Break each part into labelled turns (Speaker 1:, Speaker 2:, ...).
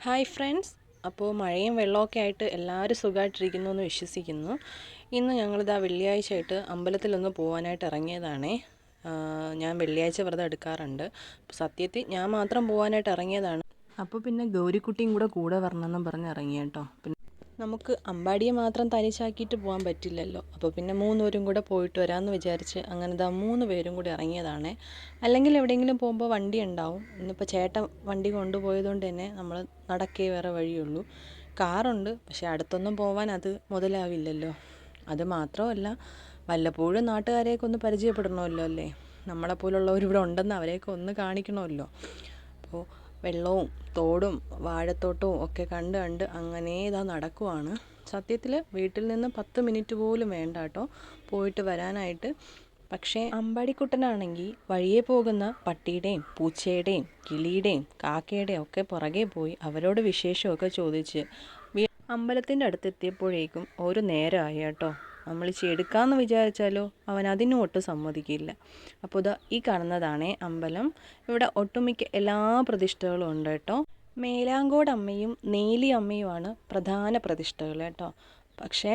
Speaker 1: Hi friends. അപ്പോൾ മഴയും വെള്ളമൊക്കെ ആയിട്ട് എല്ലാവരും സുഖമായിട്ടിരിക്കുന്നു എന്ന് വിശ്വസിക്കുന്നു. ഇന്ന് ഞങ്ങളിതാ വെള്ളിയാഴ്ച ആയിട്ട് അമ്പലത്തിലൊന്ന് പോകാനായിട്ട് ഇറങ്ങിയതാണേ. ഞാൻ വെള്ളിയാഴ്ച വ്രതം എടുക്കാറുണ്ട്. സത്യത്തിൽ ഞാൻ മാത്രം പോകാനായിട്ട് ഇറങ്ങിയതാണ്. അപ്പോൾ പിന്നെ ഗൗരിക്കുട്ടിയും കൂടെ കൂടെ വരണമെന്നും പറഞ്ഞ് ഇറങ്ങി കേട്ടോ പിന്നെ നമുക്ക് അമ്പാടിയെ മാത്രം തനിച്ചാക്കിയിട്ട് പോകാൻ പറ്റില്ലല്ലോ. അപ്പോൾ പിന്നെ മൂന്നുപേരും കൂടെ പോയിട്ട് വരാമെന്ന് വിചാരിച്ച് അങ്ങനെ ദാ മൂന്ന് പേരും കൂടി ഇറങ്ങിയതാണ്. അല്ലെങ്കിൽ എവിടെയെങ്കിലും പോകുമ്പോൾ വണ്ടി ഉണ്ടാവും. ഇന്നിപ്പോൾ ചേട്ടൻ വണ്ടി കൊണ്ടുപോയതുകൊണ്ട് തന്നെ നമ്മൾ നടക്കേ വേറെ വഴിയുള്ളൂ. കാറുണ്ട് പക്ഷേ അടുത്തൊന്നും പോവാൻ അത് മുതലാവില്ലല്ലോ. അത് മാത്രമല്ല വല്ലപ്പോഴും നാട്ടുകാരെയൊക്കെ ഒന്ന് പരിചയപ്പെടണമല്ലോ അല്ലേ? നമ്മളെപ്പോലുള്ളവരിവിടെ ഉണ്ടെന്ന് അവരെയൊക്കെ ഒന്ന് കാണിക്കണമല്ലോ. അപ്പോൾ വെള്ളവും തോടും വാഴത്തോട്ടവും ഒക്കെ കണ്ട് കണ്ട് അങ്ങനെ ഇതാ നടക്കുവാണ്. സത്യത്തിൽ വീട്ടിൽ നിന്ന് പത്ത് മിനിറ്റ് പോലും വേണ്ട കേട്ടോ. പോയിട്ട് വരാനായിട്ട്. പക്ഷേ അമ്പാടിക്കുട്ടനാണെങ്കിൽ വഴിയെ പോകുന്ന പട്ടിയുടെയും പൂച്ചയുടെയും കിളിയുടെയും കാക്കയുടെയും ഒക്കെ പുറകെ പോയി അവരോട് വിശേഷമൊക്കെ ചോദിച്ച് അമ്പലത്തിന്റെ അടുത്തെത്തിയപ്പോഴേക്കും ഒരു നേരമായി കേട്ടോ. നമ്മൾ ചെടുക്കാമെന്ന് വിചാരിച്ചാലോ അവൻ അതിനും ഒട്ടും സമ്മതിക്കില്ല. അപ്പോൾ ഇതാ ഈ കാണുന്നതാണേ അമ്പലം. ഇവിടെ ഒട്ടുമിക്ക എല്ലാ പ്രതിഷ്ഠകളും ഉണ്ട് കേട്ടോ. മേലാങ്കോട് അമ്മയും നേലി അമ്മയുമാണ് പ്രധാന പ്രതിഷ്ഠകൾ കേട്ടോ. പക്ഷേ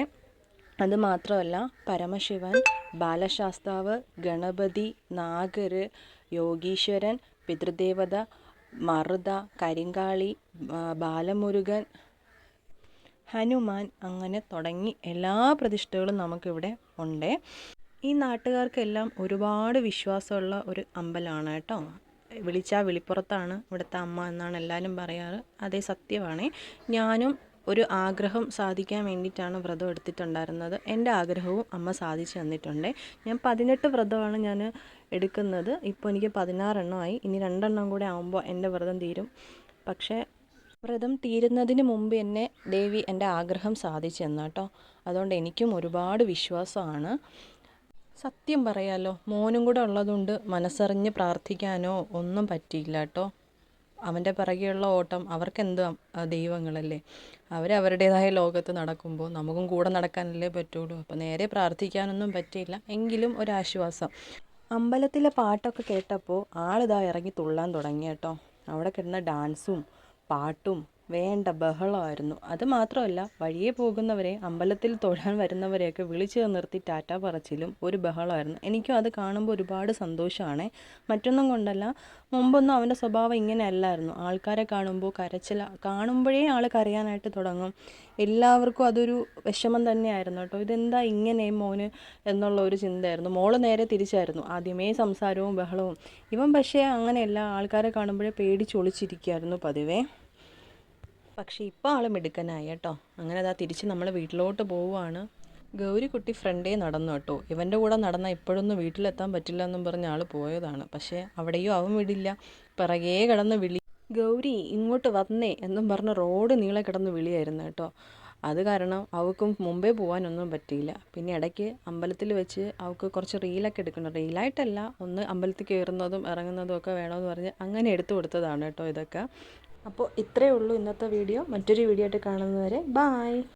Speaker 1: അത് മാത്രമല്ല പരമശിവൻ ബാലശാസ്താവ് ഗണപതി നാഗര് യോഗീശ്വരൻ പിതൃദേവത മറുത കരിങ്കാളി ബാലമുരുകൻ ഹനുമാൻ അങ്ങനെ തുടങ്ങി എല്ലാ പ്രതിഷ്ഠകളും നമുക്കിവിടെ ഉണ്ട്. ഈ നാട്ടുകാർക്കെല്ലാം ഒരുപാട് വിശ്വാസമുള്ള ഒരു അമ്പലമാണ് കേട്ടോ. വിളിച്ചാൽ വിളിപ്പുറത്താണ് ഇവിടുത്തെ അമ്മ എന്നാണ് എല്ലാവരും പറയാറ്. അതേ സത്യമാണ്. ഞാനും ഒരു ആഗ്രഹം സാധിക്കാൻ വേണ്ടിയിട്ടാണ് വ്രതം എടുത്തിട്ടുണ്ടായിരുന്നത്. എന്റെ ആഗ്രഹവും അമ്മ സാധിച്ചു തന്നിട്ടുണ്ട്. ഞാൻ പതിനെട്ട് വ്രതമാണ് ഞാൻ എടുക്കുന്നത്. ഇപ്പോൾ എനിക്ക് പതിനാറെണ്ണമായി. ഇനി രണ്ടെണ്ണം കൂടെ ആകുമ്പോൾ എന്റെ വ്രതം തീരും. പക്ഷേ വ്രതം തീരുന്നതിന് മുമ്പ് എന്നെ ദേവി എന്റെ ആഗ്രഹം സാധിച്ചു എന്നാട്ടോ. അതുകൊണ്ട് എനിക്കും ഒരുപാട് വിശ്വാസമാണ്. സത്യം പറയാലോ മോനും കൂടെ ഉള്ളതുകൊണ്ട് മനസ്സറിഞ്ഞ് പ്രാർത്ഥിക്കാനോ ഒന്നും പറ്റിയില്ല കേട്ടോ അവന്റെ പിറകെയുള്ള ഓട്ടം അവർക്കെന്ത് ദൈവങ്ങളല്ലേ? അവരവരുടേതായ ലോകത്ത് നടക്കുമ്പോൾ നമുക്കും കൂടെ നടക്കാനല്ലേ പറ്റുള്ളൂ. അപ്പോൾ നേരെ പ്രാർത്ഥിക്കാനൊന്നും പറ്റിയില്ല. എങ്കിലും ഒരാശ്വാസം. അമ്പലത്തിലെ പാട്ടൊക്കെ കേട്ടപ്പോൾ ആളിതാ ഇറങ്ങി തുള്ളാൻ തുടങ്ങി കേട്ടോ അവിടെ കിടന്ന ഡാൻസും പാട്ടും വേണ്ട ബഹളമായിരുന്നു. അത് മാത്രമല്ല വഴിയെ പോകുന്നവരെ അമ്പലത്തിൽ തൊഴാൻ വരുന്നവരെയൊക്കെ വിളിച്ചു നിർത്തി ടാറ്റ പറച്ചിലും ഒരു ബഹളമായിരുന്നു. എനിക്കും അത് കാണുമ്പോൾ ഒരുപാട് സന്തോഷമാണ്. മറ്റൊന്നും കൊണ്ടല്ല മുമ്പൊന്നും അവന്റെ സ്വഭാവം ഇങ്ങനെ അല്ലായിരുന്നു ആൾക്കാരെ കാണുമ്പോൾ കരച്ചില കാണുമ്പോഴേ ആൾ കരയാനായിട്ട് തുടങ്ങും. എല്ലാവർക്കും അതൊരു വിഷമം തന്നെയായിരുന്നു കേട്ടോ. ഇതെന്താ ഇങ്ങനെ മോന് എന്നുള്ള ഒരു ചിന്തയായിരുന്നു. മോൾ നേരെ തിരിച്ചായിരുന്നു. ആദ്യമേ സംസാരവും ബഹളവും. ഇവൻ പക്ഷേ അങ്ങനെയല്ല ആൾക്കാരെ കാണുമ്പോഴേ പേടിച്ചൊളിച്ചിരിക്കുകയായിരുന്നു പതിവേ. പക്ഷേ ഇപ്പോൾ ആൾ മിടുക്കനായി കേട്ടോ. അങ്ങനെ അതാ തിരിച്ച് നമ്മൾ വീട്ടിലോട്ട് പോവുകയാണ് ഗൗരിക്കുട്ടി ഫ്രണ്ടേ നടന്നു കേട്ടോ. ഇവന്റെ കൂടെ നടന്ന ഇപ്പോഴൊന്നും വീട്ടിലെത്താൻ പറ്റില്ല എന്നും പറഞ്ഞ ആൾ പോയതാണ്. പക്ഷേ അവിടെയും അവൻ വിടില്ല. പിറകേ കിടന്ന് വിളി ഗൗരി ഇങ്ങോട്ട് വന്നേ എന്നും പറഞ്ഞ് റോഡ് നീളെ കിടന്ന് വിളിയായിരുന്നു കേട്ടോ. അത് കാരണം അവൾക്കും മുമ്പേ പോകാനൊന്നും പറ്റിയില്ല. പിന്നെ ഇടയ്ക്ക് അമ്പലത്തിൽ വെച്ച് അവൾക്ക് കുറച്ച് റീലൊക്കെ എടുക്കണം. റീലായിട്ടല്ല ഒന്ന് അമ്പലത്തിൽ കയറുന്നതും ഇറങ്ങുന്നതും ഒക്കെ വേണമെന്ന് പറഞ്ഞ് അങ്ങനെ എടുത്തു കൊടുത്തതാണ് കേട്ടോ ഇതൊക്കെ. അപ്പോൾ ഇത്രയേ ഉള്ളൂ ഇന്നത്തെ വീഡിയോ. മറ്റൊരു വീഡിയോ ആയിട്ട് കാണുന്നതുവരെ ബായ്